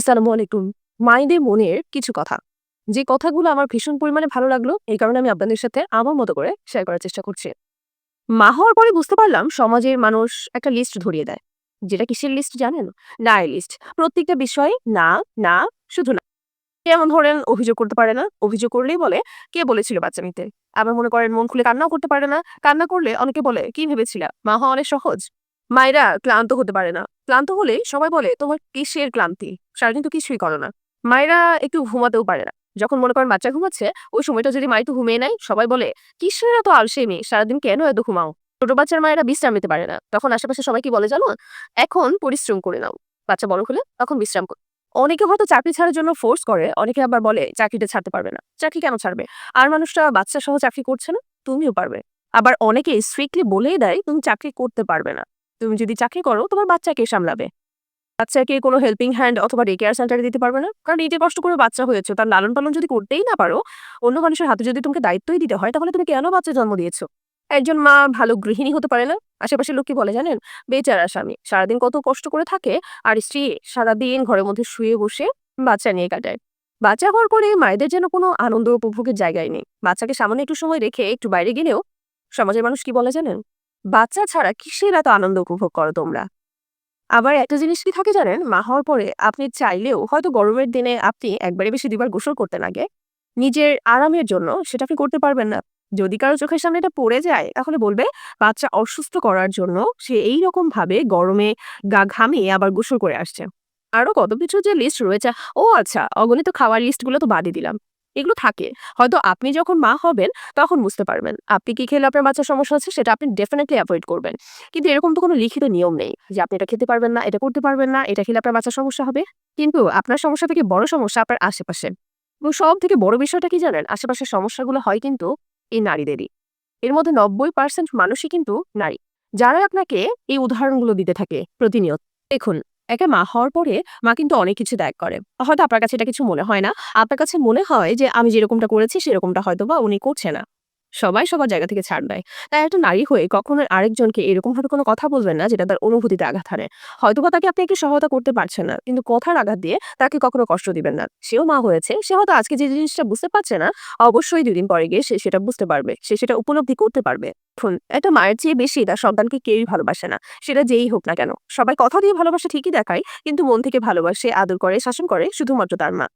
আসসালামু আলাইকুম। মায়েদের মনের কিছু কথা। যে কথাগুলো আমার ভীষণ পরিমাণে ভালো লাগল, এই কারণে আমি আপনাদের সাথে আমার মতো করে শেয়ার করার চেষ্টা করছি। মা হওয়ার পরে বুঝতে পারলাম সমাজের মানুষ একটা লিস্ট ধরিয়ে দেয়। যেটা কিসের লিস্ট জানেন? না লিস্ট প্রত্যেকটা বিষয় না না, শুধু না। যেমন ধরেন, অভিযোগ করতে পারে না। অভিযোগ করলেই বলে, কে বলেছিল বাচ্চা নিতে? আবার মনে করেন, মন খুলে কান্নাও করতে পারে না। কান্না করলে অনেকে বলে, কি ভেবেছিলা? মা হওয়া অনেক সহজ। মায়েরা ক্লান্ত হতে পারে না। ক্লান্ত হলে সবাই বলে, তোমার কিসের ক্লান্তি? সারাদিন তো কিছুই করো না। মায়েরা একটু ঘুমাতেও পারে না। যখন মনে করেন বাচ্চা ঘুমাচ্ছে, ওই সময়টা যদি মা তো ঘুমিয়ে নেয়, সবাই বলে, কিসের এত আলসে মেয়ে সারাদিন কেন এত ঘুমাও? ছোট বাচ্চার মায়েরা বিশ্রাম নিতে পারে না। তখন আশেপাশে সবাই কি বলে, জানো, এখন পরিশ্রম করে নাও। বাচ্চা বড় হলে তখন বিশ্রাম করো। অনেকে হয়তো চাকরি ছাড়ার জন্য ফোর্স করে, অনেকে আবার বলে, চাকরিটা ছাড়তে পারবে না। চাকরি কেন ছাড়বে? আর মানুষটা বাচ্চা সহ চাকরি করছে না, তুমিও পারবে। আবার অনেকে স্ট্রিক্টলি বলেই দেয়, তুমি চাকরি করতে পারবে না। তুমি যদি চাকরি করো, তোমার বাচ্চাকে সামলাবে। বাচ্চাকে কোনো হেল্পিং হ্যান্ড অথবা ডে কেয়ার সেন্টারে দিতে পারবে না। কারণ নিজে কষ্ট করে বাচ্চা হয়েছে, তার লালন পালন যদি করতেই না পারো, অন্য মানুষের হাতে যদি তোমাকে দায়িত্বই দিতে হয়, তাহলে তুমি কেন বাচ্চা জন্ম দিয়েছ? একজন মা ভালো গৃহিণী হতে পারে না। আশেপাশের লোক কি বলে, জানেন? বেচারা স্বামী। সারাদিন কত কষ্ট করে থাকে আর স্ত্রী সারাদিন ঘরের মধ্যে শুয়ে বসে বাচ্চা নিয়ে কাটায়। বাচ্চা হওয়ার পরে মায়েদের যেন কোনো আনন্দ উপভোগের জায়গায় নেই। বাচ্চাকে সামনে একটু সময় রেখে একটু বাইরে গেলেও সমাজের মানুষ কি বলে, জানেন? বাচ্চা ছাড়া কিসের এত আনন্দ উপভোগ করো তোমরা? আবার একটা জিনিস কি থাকে জানেন? মা হওয়ার পরে আপনি চাইলেও হয়তো গরমের দিনে আপনি একবারে বেশি দুবার গোসল করতে আগে। নিজের আরামের জন্য সেটা আপনি করতে পারবেন না। যদি কারও চোখের সামনে এটা পড়ে যায়, তাহলে বলবে, বাচ্চা অসুস্থ করার জন্য সে এই রকম ভাবে গরমে গা ঘামিয়ে আবার গোসল করে আসছে। আরও কত কিছু যে লিস্ট রয়েছে। ও আচ্ছা অগণিত খাওয়ার লিস্টগুলো তো বাদই দিলাম। এগুলো থাকে। হয়তো আপনি যখন মা হবেন, তখন বুঝতে পারবেন আপনি কি খেলে আপনার বাচ্চার সমস্যা হচ্ছে, সেটা আপনি ডেফিনেটলি অ্যাভয়েড করবেন। কিন্তু এরকম তো কোনো লিখিত নিয়ম নেই যে আপনি এটা খেতে পারবেন না, এটা করতে পারবেন না, এটা খেলে আপনার বাচ্চার সমস্যা হবে। কিন্তু আপনার সমস্যা থেকে বড় সমস্যা আপনার আশেপাশে। এবং সব থেকে বড় বিষয়টা কি জানেন? আশেপাশের সমস্যাগুলো হয় কিন্তু এই নারীদেরই। এর মধ্যে নব্বই পার্সেন্ট মানুষই কিন্তু নারী। যারা আপনাকে এই উদাহরণগুলো দিতে থাকে প্রতিনিয়ত। দেখুন একটা মা হওয়ার পরে মা কিন্তু অনেক কিছু ত্যাগ করে। হয়তো আপনার কাছে এটা কিছু মনে হয় না। আপনার কাছে মনে হয় যে, আমি যেরকমটা করেছি, সেরকমটা হয়তো বা উনি করছে না। সবাই সবার জায়গা থেকে ছাড় দেয়। তাই একটা নারী হয়ে কখনো আরেকজনকে এরকম ভাবে কোনো কথা বলবেন না, যেটা তার অনুভূতিতে আঘাত হারে হয়তো বা তাকে আপনি একটু সহায়তা করতে পারছেন না, কিন্তু কথার আঘাত দিয়ে তাকে কখনো কষ্ট দিবেন না। সেও মা হয়েছে, সে হয়তো আজকে যে জিনিসটা বুঝতে পারছে না, অবশ্যই দুদিন পরে গিয়ে সে সেটা বুঝতে পারবে, সে সেটা উপলব্ধি করতে পারবে। এখন একটা মায়ের চেয়ে বেশি তার সন্তানকে কেউই ভালোবাসে না। সেটা যেই হোক না কেন। সবাই কথা দিয়ে ভালোবাসা ঠিকই দেখায়, কিন্তু মন থেকে ভালোবাসে, আদর করে, শাসন করে শুধুমাত্র তার মা।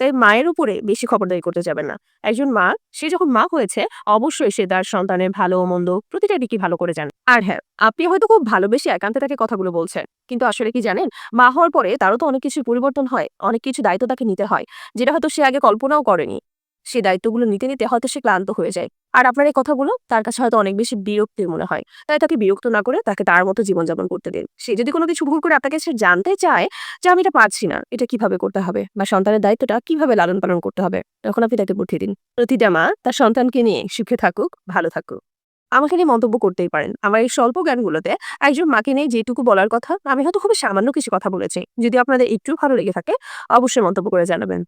তাই মায়ের উপরে বেশি খবরদারি করতে যাবে না। একজন মা, সে যখন মা হয়েছে, অবশ্যই সে তার সন্তানের ভালো ও মন্দ প্রতিটা দিকই ভালো করে জানে। আর হ্যাঁ আপনি হয়তো খুব ভালোবেসে একান্তে তাকে কথাগুলো বলছেন, কিন্তু আসলে কি জানেন? মা হওয়ার পরে তারও তো অনেক কিছুর পরিবর্তন হয়, অনেক কিছু দায়িত্ব তাকে নিতে হয়, যেটা হয়তো সে আগে কল্পনাও করেনি। সে দায়িত্বগুলো নিতে নিতে হয়তো সে ক্লান্ত হয়ে যায়। আর আপনার এই কথাগুলো তার কাছে হয়তো অনেক বেশি বিরক্তির মনে হয়। তাই তাকে বিরক্ত না করে তাকে তার মতো জীবনযাপন করতে দিন। সে যদি কোনো কিছু ভুল করে আপনাকে সে জানতে চায় যে আমি এটা পারছি না, এটা কীভাবে করতে হবে? বা সন্তানের দায়িত্বটা কীভাবে লালন পালন করতে হবে? তখন আপনি তাকে বুঝিয়ে দিন। প্রতিটা মা তার সন্তানকে নিয়ে সুখে থাকুক, ভালো থাকুক। আমাকে নিয়ে মন্তব্য করতেই পারেন। আমার এই স্বল্প জ্ঞানগুলোতে একজন মাকে নিয়ে যেটুকু বলার কথা, আমি হয়তো খুবই সামান্য কিছু কথা বলেছি। যদি আপনাদের একটু ভালো লেগে থাকে, অবশ্যই মন্তব্য করে জানাবেন।